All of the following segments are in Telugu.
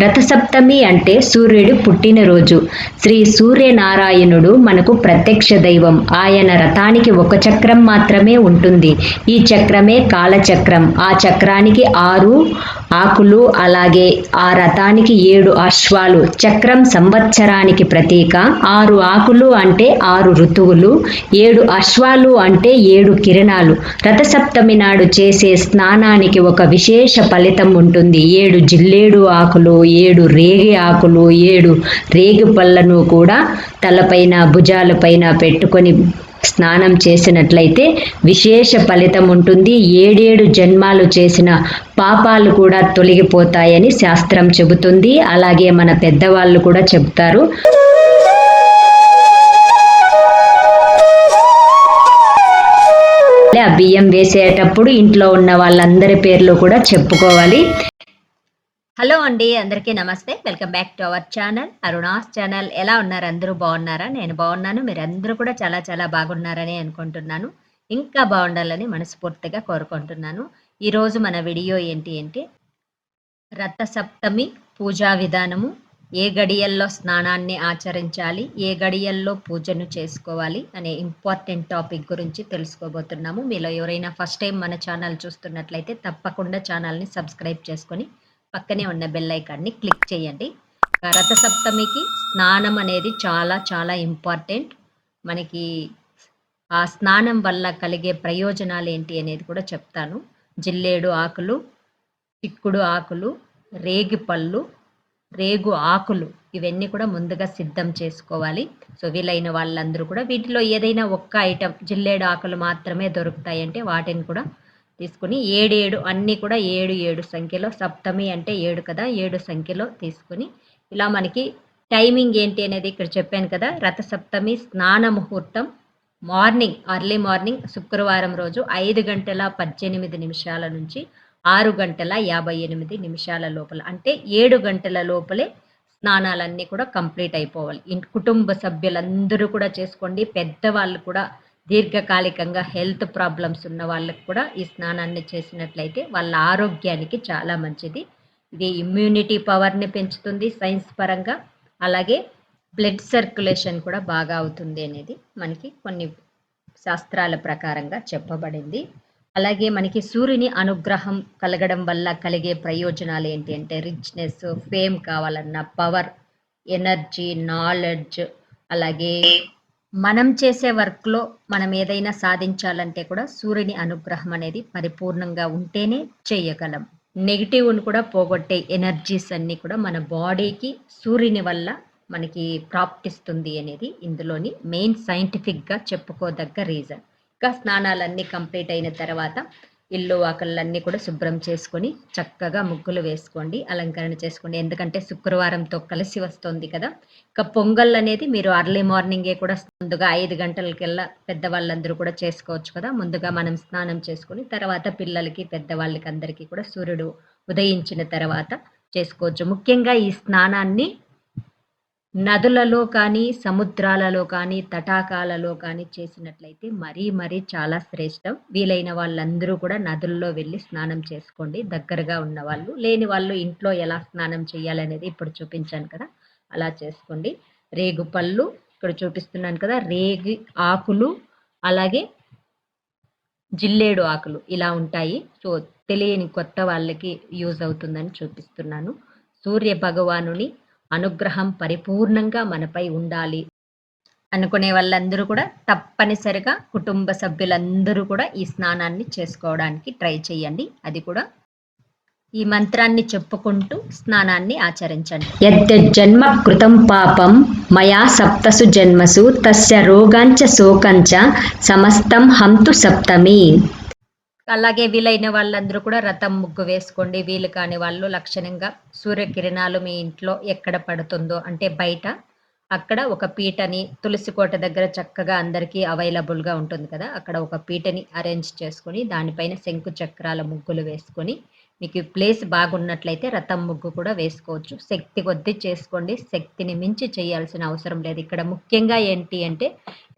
రథసప్తమి అంటే సూర్యుడు పుట్టినరోజు. శ్రీ సూర్యనారాయణుడు మనకు ప్రత్యక్ష దైవం. ఆయన రథానికి ఒక చక్రం మాత్రమే ఉంటుంది. ఈ చక్రమే కాలచక్రం. ఆ చక్రానికి ఆరు ఆకులు అలాగే ఆ రథానికి ఏడు అశ్వాలు. చక్రం సంవత్సరానికి ప్రతీక. ఆరు ఆకులు అంటే ఆరు ఋతువులు. ఏడు అశ్వాలు అంటే ఏడు కిరణాలు. రథసప్తమి నాడు చేసే స్నానానికి ఒక విశేష ఫలితం ఉంటుంది. ఏడు జిల్లేడు ఆకులు ఏడు రేగి ఆకులు ఏడు రేగి పళ్ళను కూడా తలపైన భుజాలపైన పెట్టుకొని స్నానం చేసినట్లయితే విశేష ఫలితం ఉంటుంది. ఏడేడు జన్మాలు చేసిన పాపాలు కూడా తొలగిపోతాయని శాస్త్రం చెబుతుంది. అలాగే మన పెద్దవాళ్ళు కూడా చెబుతారు. బియ్యం వేసేటప్పుడు ఇంట్లో ఉన్న వాళ్ళందరి పేర్లు కూడా చెప్పుకోవాలి. హలో అండి అందరికీ నమస్తే. Welcome back to our channel. Aruna's channel. ఎలా ఉన్నారు? అందరూ బాగున్నారా? నేను బాగున్నాను. మీరు అందరూ కూడా చాలా చాలా బాగున్నారని అనుకుంటున్నాను. ఇంకా బాగుండాలని మనస్ఫూర్తిగా కోరుకుంటున్నాను. ఈరోజు మన వీడియో ఏంటి అంటే రథ సప్తమి పూజా విధానము. ఏ గడియల్లో స్నానాన్ని ఆచరించాలి? ఏ గడియల్లో పూజను చేసుకోవాలి? అనే ఇంపార్టెంట్ టాపిక్ గురించి తెలుసుకోబోతున్నాము. మీలో ఎవరైనా ఫస్ట్ టైం మన ఛానల్ చూస్తున్నట్లయితే తప్పకుండా ఛానల్ని సబ్స్క్రైబ్ చేసుకొని పక్కనే ఉన్న బెల్ ఐకాన్ని క్లిక్ చేయండి. రథ సప్తమికి స్నానం అనేది చాలా చాలా ఇంపార్టెంట్ మనకి ఆ స్నానం వల్ల కలిగే ప్రయోజనాలు ఏంటి అనేది కూడా చెప్తాను. జిల్లేడు ఆకులు చిక్కుడు ఆకులు రేగి పళ్ళు రేగు ఆకులు ఇవన్నీ కూడా ముందుగా సిద్ధం చేసుకోవాలి. సో వీలైన వాళ్ళందరూ కూడా వీటిలో ఏదైనా ఒక్క ఐటెం జిల్లేడు ఆకులు మాత్రమే దొరుకుతాయి అంటే వాటిని కూడా తీసుకుని ఏడేడు అన్నీ కూడా ఏడు ఏడు సంఖ్యలో సప్తమి అంటే ఏడు కదా ఏడు సంఖ్యలో తీసుకుని ఇలా మనకి టైమింగ్ ఏంటి అనేది ఇక్కడ చెప్పాను కదా రథ సప్తమి స్నాన ముహూర్తం మార్నింగ్ అర్లీ మార్నింగ్ శుక్రవారం రోజు ఐదు గంటల పద్దెనిమిది నిమిషాల నుంచి ఆరు గంటల యాభై ఎనిమిది నిమిషాల లోపల. అంటే ఏడు గంటల లోపలే స్నానాలన్నీ కూడా కంప్లీట్ అయిపోవాలి. కుటుంబ సభ్యులందరూ కూడా చేసుకోండి పెద్దవాళ్ళు కూడా దీర్ఘకాలికంగా హెల్త్ ప్రాబ్లమ్స్ ఉన్న వాళ్ళకి కూడా ఈ స్నానాన్ని చేసినట్లయితే వాళ్ళ ఆరోగ్యానికి చాలా మంచిది. ఇది ఇమ్యూనిటీ పవర్ని పెంచుతుంది సైన్స్ పరంగా. అలాగే బ్లడ్ సర్క్యులేషన్ కూడా బాగా అవుతుంది అనేది మనకి కొన్ని శాస్త్రాల ప్రకారంగా చెప్పబడింది. అలాగే మనకి సూర్యుని అనుగ్రహం కలగడం వల్ల కలిగే ప్రయోజనాలు ఏంటి అంటే రిచ్నెస్ ఫేమ్ కావాలన్న పవర్ ఎనర్జీ నాలెడ్జ్ అలాగే మనం చేసే వర్క్లో మనం ఏదైనా సాధించాలంటే కూడా సూర్యుని అనుగ్రహం అనేది పరిపూర్ణంగా ఉంటేనే చేయగలం. నెగిటివ్ను కూడా పోగొట్టే ఎనర్జీస్ అన్నీ కూడా మన బాడీకి సూర్యుని వల్ల మనకి ప్రాప్తిస్తుంది అనేది ఇందులోని మెయిన్ సైంటిఫిక్గా చెప్పుకోదగ్గ రీజన్ ఇంకా స్నానాలన్నీ కంప్లీట్ అయిన తర్వాత ఇల్లు వాకళ్ళన్నీ కూడా శుభ్రం చేసుకొని చక్కగా ముగ్గులు వేసుకోండి అలంకరణ చేసుకోండి. ఎందుకంటే శుక్రవారంతో కలిసి వస్తుంది కదా. ఇంకా పొంగల్ అనేది మీరు అర్లీ మార్నింగే కూడా ముందుగా ఐదు గంటలకెల్లా పెద్దవాళ్ళందరూ కూడా చేసుకోవచ్చు కదా. ముందుగా మనం స్నానం చేసుకొని తర్వాత పిల్లలకి పెద్దవాళ్ళకి అందరికీ కూడా సూర్యుడు ఉదయించిన తర్వాత చేసుకోవచ్చు. ముఖ్యంగా ఈ స్నానాన్ని నదులలో కానీ సముద్రాలలో కానీ తటాకాలలో కానీ చేసినట్లయితే మరీ మరీ చాలా శ్రేష్టం. వీలైన వాళ్ళందరూ కూడా నదుల్లో వెళ్ళి స్నానం చేసుకోండి. దగ్గరగా ఉన్న వాళ్ళు లేని వాళ్ళు ఇంట్లో ఎలా స్నానం చేయాలనేది ఇప్పుడు చూపించాను కదా అలా చేసుకోండి. రేగు పళ్ళు ఇక్కడ చూపిస్తున్నాను కదా రేగి ఆకులు అలాగే జిల్లేడు ఆకులు ఇలా ఉంటాయి. సో తెలియని కొత్త వాళ్ళకి యూజ్ అవుతుందని చూపిస్తున్నాను. సూర్య భగవానుని అనుగ్రహం పరిపూర్ణంగా మనపై ఉండాలి. అనుకునే వాళ్ళందరూ కూడా తప్పనిసరిగా కుటుంబ సభ్యులందరూ కూడా ఈ స్నానాన్ని చేసుకోవడానికి ట్రై చేయండి. అది కూడా ఈ మంత్రాన్ని చెప్పుకుంటూ స్నానాన్ని ఆచరించండి. యత్ జన్మ కృతం పాపం మయా సప్తసు జన్మసు తస్య రోగాంచ శోకంచ సమస్తం హంతు సప్తమి. అలాగే వీలైన వాళ్ళందరూ కూడా రథం ముగ్గు వేసుకోండి. వీలు కాని వాళ్ళు లక్షణంగా సూర్యకిరణాలు మీ ఇంట్లో ఎక్కడ పడుతుందో అంటే బయట అక్కడ ఒక పీటని తులసి కోట దగ్గర చక్కగా అందరికీ అవైలబుల్గా ఉంటుంది కదా అక్కడ ఒక పీటని అరేంజ్ చేసుకొని దానిపైన శంకు చక్రాల ముగ్గులు వేసుకొని మీకు ప్లేస్ బాగున్నట్లయితే రథం ముగ్గు కూడా వేసుకోవచ్చు. శక్తి కొద్దీ చేసుకోండి. శక్తిని మించి చేయాల్సిన అవసరం లేదు. ఇక్కడ ముఖ్యంగా ఏంటి అంటే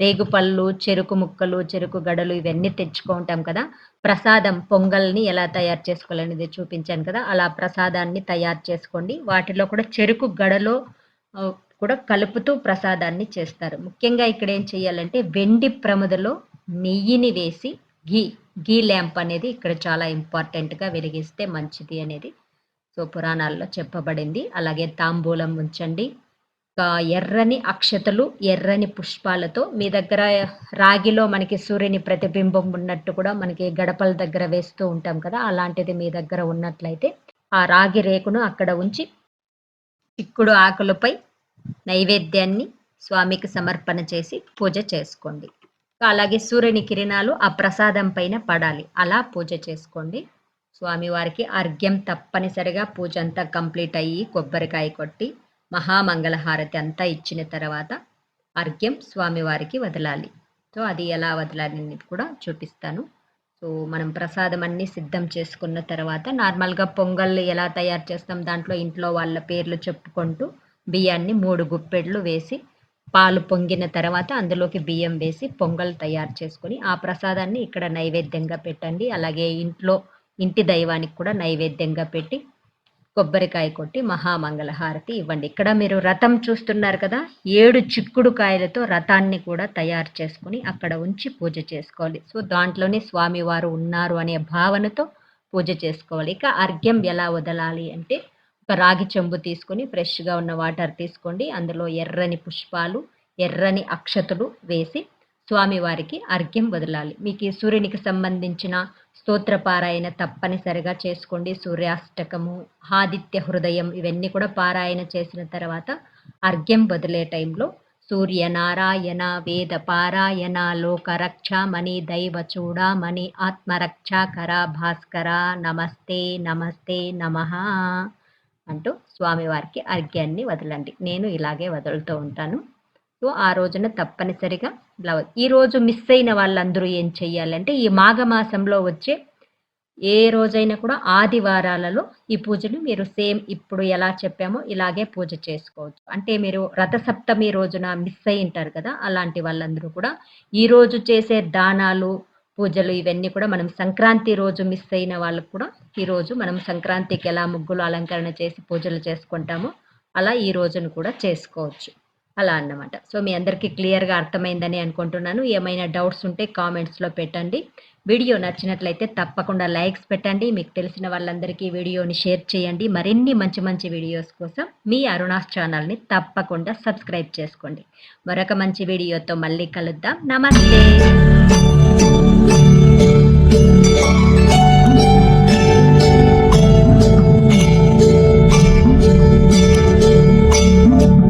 రేగుపళ్ళు చెరుకు ముక్కలు చెరుకు గడలు ఇవన్నీ తెచ్చుకుంటాం కదా. ప్రసాదం పొంగల్ని ఎలా తయారు చేసుకోవాలనేది చూపించాను కదా. అలా ప్రసాదాన్ని తయారు చేసుకోండి. వాటిలో కూడా చెరుకు గడలో కూడా కలుపుతూ ప్రసాదాన్ని చేస్తారు. ముఖ్యంగా ఇక్కడ ఏం చేయాలంటే వెండి ప్రముదలో నెయ్యిని వేసి గీ గీ ల్యాంప్ అనేది ఇక్కడ చాలా ఇంపార్టెంట్గా వెలిగిస్తే మంచిది అనేది. సో పురాణాల్లో చెప్పబడింది. అలాగే తాంబూలం ఉంచండి. ఎర్రని అక్షతలు ఎర్రని పుష్పాలతో మీ దగ్గర రాగిలో మనకి సూర్యుని ప్రతిబింబం ఉన్నట్టు కూడా మనకి గడపల దగ్గర వేస్తూ ఉంటాం కదా అలాంటిది మీ దగ్గర ఉన్నట్లయితే ఆ రాగి రేకును అక్కడ ఉంచి చిక్కుడు ఆకులపై నైవేద్యాన్ని స్వామికి సమర్పణ చేసి పూజ చేసుకోండి. అలాగే సూర్యుని కిరణాలు ఆ ప్రసాదం పైన పడాలి. అలా పూజ చేసుకోండి. స్వామివారికి అర్ఘ్యం తప్పనిసరిగా పూజ అంతా కంప్లీట్ అయ్యి కొబ్బరికాయ కొట్టి మహామంగళహారతి అంతా ఇచ్చిన తర్వాత అర్ఘ్యం స్వామివారికి వదలాలి. సో అది ఎలా వదలాలి అనేది కూడా చూపిస్తాను. సో మనం ప్రసాదం అన్ని సిద్ధం చేసుకున్న తర్వాత నార్మల్గా పొంగల్ ఎలా తయారు చేస్తాం? దాంట్లో ఇంట్లో వాళ్ళ పేర్లు చెప్పుకుంటూ బియ్యాన్ని మూడు గుప్పెళ్ళు వేసి పాలు పొంగిన తర్వాత అందులోకి బియ్యం వేసి పొంగల్ తయారు చేసుకొని ఆ ప్రసాదాన్ని ఇక్కడ నైవేద్యంగా పెట్టండి. అలాగే ఇంట్లో ఇంటి దైవానికి కూడా నైవేద్యంగా పెట్టి కొబ్బరికాయ కొట్టి మహామంగళ హారతి ఇవ్వండి. ఇక్కడ మీరు రథం చూస్తున్నారు కదా ఏడు చిక్కుడు కాయలతో రథాన్ని కూడా తయారు చేసుకుని అక్కడ ఉంచి పూజ చేసుకోవాలి. సో దాంట్లోనే స్వామివారు ఉన్నారు అనే భావనతో పూజ చేసుకోవాలి. ఇక అర్ఘ్యం ఎలా వదలాలి అంటే ఒక రాగి చెంబు తీసుకొని ఫ్రెష్గా ఉన్న వాటర్ తీసుకోండి. అందులో ఎర్రని పుష్పాలు ఎర్రని అక్షతులు వేసి స్వామివారికి అర్ఘ్యం వదలాలి. మీకు ఈ సూర్యునికి సంబంధించిన స్తోత్రపారాయణ తప్పనిసరిగా చేసుకోండి. సూర్యాష్టకము ఆదిత్య హృదయం ఇవన్నీ కూడా పారాయణ చేసిన తర్వాత అర్ఘ్యం వదిలే టైంలో సూర్య నారాయణ వేద పారాయణ లోక రక్షామణి దైవ ఆత్మరక్ష ఆత్మరక్షాకర భాస్కర నమస్తే నమస్తే నమ. అంటూ స్వామివారికి అర్ఘ్యాన్ని వదలండి. నేను ఇలాగే వదులుతూ ఉంటాను. సో ఆ రోజున తప్పనిసరిగా బ్లౌజ్ ఈరోజు మిస్ అయిన వాళ్ళందరూ ఏం చెయ్యాలంటే ఈ మాఘమాసంలో వచ్చే ఏ రోజైనా కూడా ఆదివారాలలో ఈ పూజను మీరు సేమ్ ఇప్పుడు ఎలా చెప్పామో ఇలాగే పూజ చేసుకోవచ్చు. అంటే మీరు రథసప్తమి రోజున మిస్ అయి ఉంటారు కదా అలాంటి వాళ్ళందరూ కూడా ఈరోజు చేసే దానాలు పూజలు ఇవన్నీ కూడా మనం సంక్రాంతి రోజు మిస్ అయిన వాళ్ళకు కూడా ఈరోజు మనం సంక్రాంతికి ఎలా ముగ్గులు అలంకరణ చేసి పూజలు చేసుకుంటామో అలా ఈ రోజును కూడా చేసుకోవచ్చు. అలా అన్నమాట. సో మీ అందరికీ క్లియర్గా అర్థమైందని అనుకుంటున్నాను. ఏమైనా డౌట్స్ ఉంటే కామెంట్స్లో పెట్టండి. వీడియో నచ్చినట్లయితే తప్పకుండా లైక్స్ పెట్టండి. మీకు తెలిసిన వాళ్ళందరికీ వీడియోని షేర్ చేయండి. మరిన్ని మంచి మంచి వీడియోస్ కోసం మీ అరుణాస్ ఛానల్ని తప్పకుండా సబ్స్క్రైబ్ చేసుకోండి. మరొక మంచి వీడియోతో మళ్ళీ కలుద్దాం. నమస్తే! Thank you.